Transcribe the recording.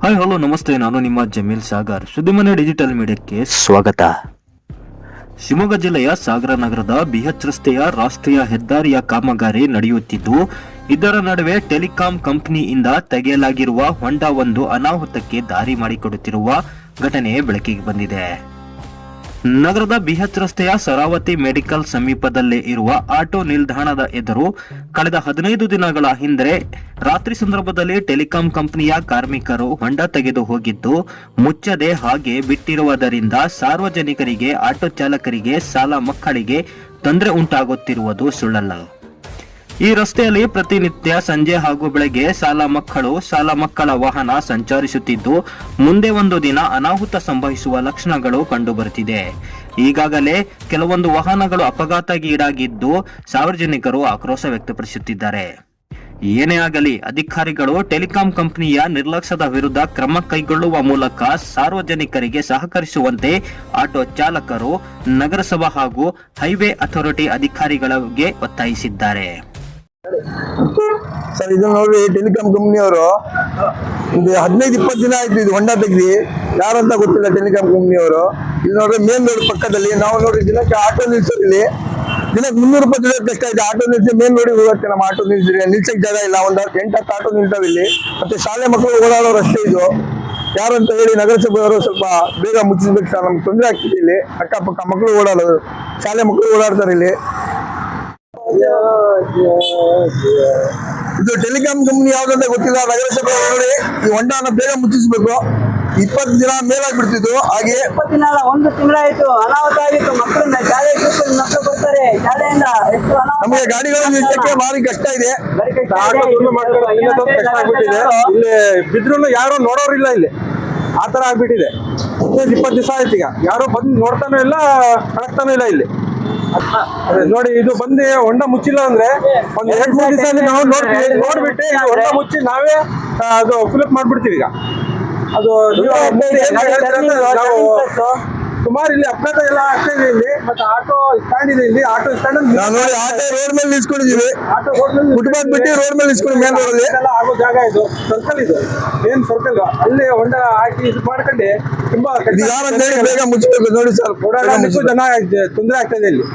Hi hello ನಮಸ್ತೆ. ನಾನು ನಿಮ್ಮ ಜಮೀಲ್ ಸಾಗರ್. ಸುದ್ದಿಮನೆ ಡಿಜಿಟಲ್ ಮೀಡಿಯಾಕ್ಕೆ ಸ್ವಾಗತ. ಶಿವಮೊಗ್ಗ ಜಿಲ್ಲೆಯ ಸಾಗರ ನಗರದ ಬಿಎಚ್ ರಸ್ತೆಯ ರಾಷ್ಟ್ರೀಯ ಹೆದ್ದಾರಿಯ ಕಾಮಗಾರಿ ನಡೆಯುತ್ತಿದ್ದು, ಇದರ ನಡುವೆ ಟೆಲಿಕಾಂ ಕಂಪನಿಯಿಂದ ತೆಗೆಯಲಾಗಿರುವ ಹೊಂಡ ಒಂದು ಅನಾಹುತಕ್ಕೆ ದಾರಿ ಮಾಡಿಕೊಡುತ್ತಿರುವ ಘಟನೆ ಬೆಳಕಿಗೆ ಬಂದಿದೆ. ನಗರದ ಬಿಎಚ್ ರಸ್ತೆಯ ಸರಾವತಿ ಮೆಡಿಕಲ್ ಸಮೀಪದಲ್ಲೇ ಇರುವ ಆಟೋ ನಿಲ್ದಾಣದ ಎದುರು ಕಳೆದ ಹದಿನೈದು ದಿನಗಳ ಹಿಂದೆ ರಾತ್ರಿ ಸಂದರ್ಭದಲ್ಲಿ ಟೆಲಿಕಾಂ ಕಂಪನಿಯ ಕಾರ್ಮಿಕರು ಹೊಂಡ ತೆಗೆದು ಹೋಗಿದ್ದು, ಮುಚ್ಚದೆ ಹಾಗೆ ಬಿಟ್ಟಿರುವುದರಿಂದ ಸಾರ್ವಜನಿಕರಿಗೆ, ಆಟೋ ಚಾಲಕರಿಗೆ ಸಾಲ ಮಕ್ಕಳಿಗೆ ತೊಂದರೆ ಉಂಟಾಗುತ್ತಿರುವುದು ಸುಳ್ಳಲ್ಲ. ಈ ರಸ್ತೆಯಲ್ಲಿ ಪ್ರತಿನಿತ್ಯ ಸಂಜೆ ಹಾಗೂ ಬೆಳಗ್ಗೆ ಶಾಲಾ ಮಕ್ಕಳು, ಶಾಲಾ ಮಕ್ಕಳ ವಾಹನ ಸಂಚರಿಸುತ್ತಿದ್ದು, ಮುಂದೆ ಒಂದು ದಿನ ಅನಾಹುತ ಸಂಭವಿಸುವ ಲಕ್ಷಣಗಳು ಕಂಡುಬರುತ್ತಿದೆ. ಈಗಾಗಲೇ ಕೆಲವೊಂದು ವಾಹನಗಳು ಅಪಘಾತಗೀಡಾಗಿದ್ದು ಸಾರ್ವಜನಿಕರು ಆಕ್ರೋಶ ವ್ಯಕ್ತಪಡಿಸುತ್ತಿದ್ದಾರೆ. ಏನೇ ಆಗಲಿ, ಅಧಿಕಾರಿಗಳು ಟೆಲಿಕಾಂ ಕಂಪನಿಯ ನಿರ್ಲಕ್ಷ್ಯದ ವಿರುದ್ಧ ಕ್ರಮ ಕೈಗೊಳ್ಳುವ ಮೂಲಕ ಸಾರ್ವಜನಿಕರಿಗೆ ಸಹಕರಿಸುವಂತೆ ಆಟೋ ಚಾಲಕರು ನಗರಸಭಾ ಹಾಗೂ ಹೈವೇ ಅಥಾರಿಟಿ ಅಧಿಕಾರಿಗಳಿಗೆ ಒತ್ತಾಯಿಸಿದ್ದಾರೆ. ಸರ್, ಇದು ನೋಡ್ರಿ ಟೆಲಿಕಾಂ ಕಂಪ್ನಿಯವರು ಒಂದು ಹದಿನೈದು, ಇಪ್ಪತ್ತು ದಿನ ಆಯ್ತು ಇದು ಹೊಂಡ ಯಾರು ಯಾರಂತ ಗೊತ್ತಿಲ್ಲ ಟೆಲಿಕಾಂ ಕಂಪ್ನಿಯವರು ಇದು ನೋಡ್ರಿ ಮೇನ್ ರೋಡ್ ಪಕ್ಕದಲ್ಲಿ, ನಾವು ನೋಡ್ರಿ, ದಿನಕ್ಕೆ ಆಟೋ ಇಲ್ಲಿ ದಿನಕ್ಕೆ ಮುನ್ನೂರು ರೂಪಾಯಿ ದುಡಿಯೋದು ಕಷ್ಟ ಇದೆ ಆಟೋ ನಿಲ್ಸಿ ಮೇನ್ ರೋಡಿಗೆ ಹೋಗುತ್ತೆ ನಮ್ಮ ಆಟೋ ನಿಲ್ಸಿದ್ರೆ ನಿಲ್ಸಕ್ಕೆ ಜಾಗ ಇಲ್ಲ. ಒಂದು ಎಂಟು ಹತ್ತು ಆಟೋ ನಿಲ್ತಾವೆ ಇಲ್ಲಿ. ಮತ್ತೆ ಶಾಲೆ ಮಕ್ಕಳು ಓಡಾಡೋ ರಸ್ತೆ ಇದು. ಯಾರು ಅಂತ ಹೇಳಿ ನಗರಸಭೆಯವರು ಸ್ವಲ್ಪ ಬೇಗ ಮುಚ್ಚಿಸ್ಬೇಕು ಸರ್, ನಮ್ಗೆ ತೊಂದರೆ ಆಗ್ತಿದೆ ಇಲ್ಲಿ. ಅಕ್ಕಪಕ್ಕ ಮಕ್ಕಳು ಓಡಾಡೋದು. ಶಾಲೆ ಮಕ್ಕಳು ಓಡಾಡ್ತಾರೆ ಇಲ್ಲಿ. ಇದು ಟೆಲಿಕಾಂ ಯಾವ್ದು ಅಂತ ಗೊತ್ತಿಲ್ಲ. ನಗರಸಭೆ ನೋಡಿ ಈ ಹೊಂಡನ ಬೇಗ ಮುಚ್ಚಿಸ್ಬೇಕು. ಇಪ್ಪತ್ತು ದಿನ ಮೇಲಾಗ್ಬಿಡ್ತಿತ್ತು. ಹಾಗೆ ಇಪ್ಪತ್ತು ದಿನ ಅಲ್ಲ ಒಂದು ತಿಂಗಳಾಯ್ತು. ಅನಾಹುತ ಆಗಿತ್ತು ಮಕ್ಕಳನ್ನ ಶಾಲೆ ಮಕ್ಕಳು ಬರ್ತಾರೆ. ಶಾಲೆಯಿಂದ ಎಷ್ಟು ನಮಗೆ ಗಾಡಿಗಳು ನಿಲ್ಸಕ್ಕೆ ಭಾರಿ ಕಷ್ಟ ಇದೆ. ಇಲ್ಲಿ ಬಿದ್ರು ಯಾರು ನೋಡೋರಿಲ್ಲ ಇಲ್ಲಿ. ಆ ತರ ಆಗ್ಬಿಟ್ಟಿದೆ. ಇಪ್ಪತ್ತು ದಿವಸ ಆಯ್ತು ಈಗ. ಯಾರು ಬಂದು ನೋಡ್ತಾನೂ ಇಲ್ಲ ಕಳಕ್ತಾನೂ ಇಲ್ಲ ಇಲ್ಲಿ. ನೋಡಿ ಇದು ಬಂದು ಹೊಂಡ ಮುಚ್ಚಿಲ್ಲ ಅಂದ್ರೆ ಒಂದ್ ಎರಡ್ ಮೂರು ದಿವಸ ನಾವು ನೋಡ್ತೀವಿ. ನೋಡ್ಬಿಟ್ಟು ಇದು ಹೊಂಡ ಮುಚ್ಚಿ ನಾವೇ ಅದು ಫಿಲಪ್ ಮಾಡ್ಬಿಡ್ತೀವಿ ಈಗ. ಅದು ಸುಮಾರು ಇಲ್ಲಿ ಅಪಘಾತ ಎಲ್ಲ ಆಗ್ತಾ ಇದೆ ಇಲ್ಲಿ. ಮತ್ತೆ ಆಟೋ ಸ್ಟ್ಯಾಂಡ್ ಇದೆ ಇಲ್ಲಿ. ಆಟೋ ಸ್ಟ್ಯಾಂಡ್ ನಾವು ನೋಡಿ ಆಟೋ ರೋಡ್ ಮೇಲೆ ನಿಲ್ಸ್ಕೊಂಡಿದೀವಿ. ಆಟೋ ಮೇಲೆ ಫುಟ್ಪಾತ್ ಬಿಟ್ಟು ರೋಡ್ ಮೇಲೆ ನಿಲ್ಸ್ಕೊಂಡು ಮೇನ್ ರೋಡ್ ಅಲ್ಲಿ. ಇದೆಲ್ಲ ಆಗೋ ಜಾಗ ಇದು. ಸರ್ಕಲ್ ಇದು. ಏನ್ ಸರ್ಕಲ್ ಅಲ್ಲಿ ಹೊಂಡ ಹಾಕಿ ಇದು ಮಾಡ್ಕೊಂಡು. ತುಂಬಾ ಇದು ಹೇಳಿ ಬೇಗ ಮುಚ್ಚಬೇಕು ನೋಡಿ ಸರ್ ಮುಚ್ಚಿಸ್ಬೇಕು. ಜನ ತೊಂದರೆ ಆಗ್ತದೆ ಇಲ್ಲಿ.